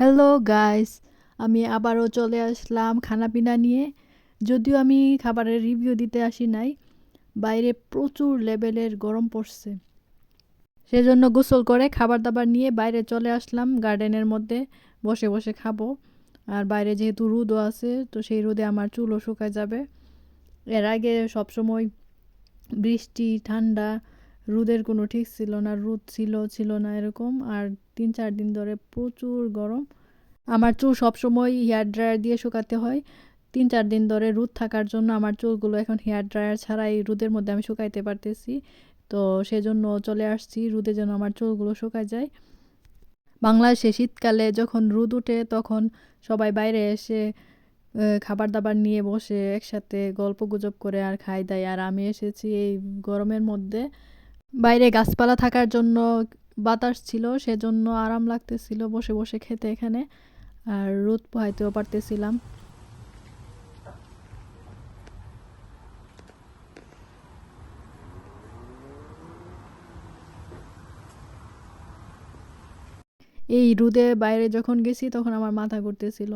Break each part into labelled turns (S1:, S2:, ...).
S1: Hello guys আমি আবারও চলে আসলাম খানাপিনা নিয়ে। যদিও আমি খাবারের রিভিউ দিতে আসি নাই, বাইরে প্রচুর লেভেলের গরম পড়ছে। সেজন্য গোসল করে খাবার দাবার নিয়ে বাইরে চলে আসলাম গার্ডেনের মধ্যে, বসে বসে খাব। আর বাইরে যেহেতু রোদও আছে, তো সেই রোদে আমার চুলও শুকায় যাবে। এর আগে সবসময় বৃষ্টি, ঠান্ডা রোদের কোনো ঠিক ছিল না, রোদ ছিল ছিল না এরকম। আর তিন, চার দিন ধরে প্রচুর গরম। আমার চুল সবসময় হেয়ার ড্রায়ার দিয়ে শুকাতে হয়। তিন, চার দিন ধরে রোদ থাকার জন্য আমার চুলগুলো এখন হেয়ার ড্রায়ার ছাড়াই রোদের মধ্যে আমি শুকাইতে পারতেছি। তো সেজন্য চলে আসছি রোদে যেন আমার চুলগুলো শুকায় যায়। বাংলাদেশে শীতকালে যখন রোদ উঠে তখন সবাই বাইরে এসে খাবার দাবার নিয়ে বসে একসাথে গল্প গুজব করে আর খাই দাই আর আমি এসেছি এই গরমের মধ্যে। বাইরে গাছপালা থাকার জন্য বাতাস ছিল, সেজন্য আরাম লাগতেছিল বসে বসে খেতে এখানে। আর রোদ পোহাইতেও পারতেছিলাম। এই রোদে বাইরে যখন গেছি, তখন আমার মাথা ঘুরতেছিল।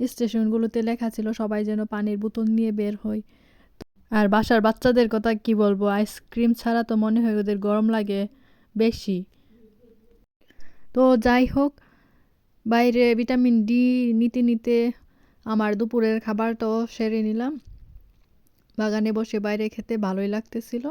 S1: স্টেশনগুলোতে লেখা ছিল, সবাই যেন পানির বোতল নিয়ে বের হয়। আর বাসার বাচ্চাদের কথা কি বলব? আইসক্রিম ছাড়া তো মনে হয় ওদের গরম লাগে বেশি। তো যাই হোক, বাইরে ভিটামিন ডি নিতে নিতে আমার দুপুরের খাবারটাও সেরে নিলাম। বাগানে বসে বাইরে খেতে ভালোই লাগতেছিল।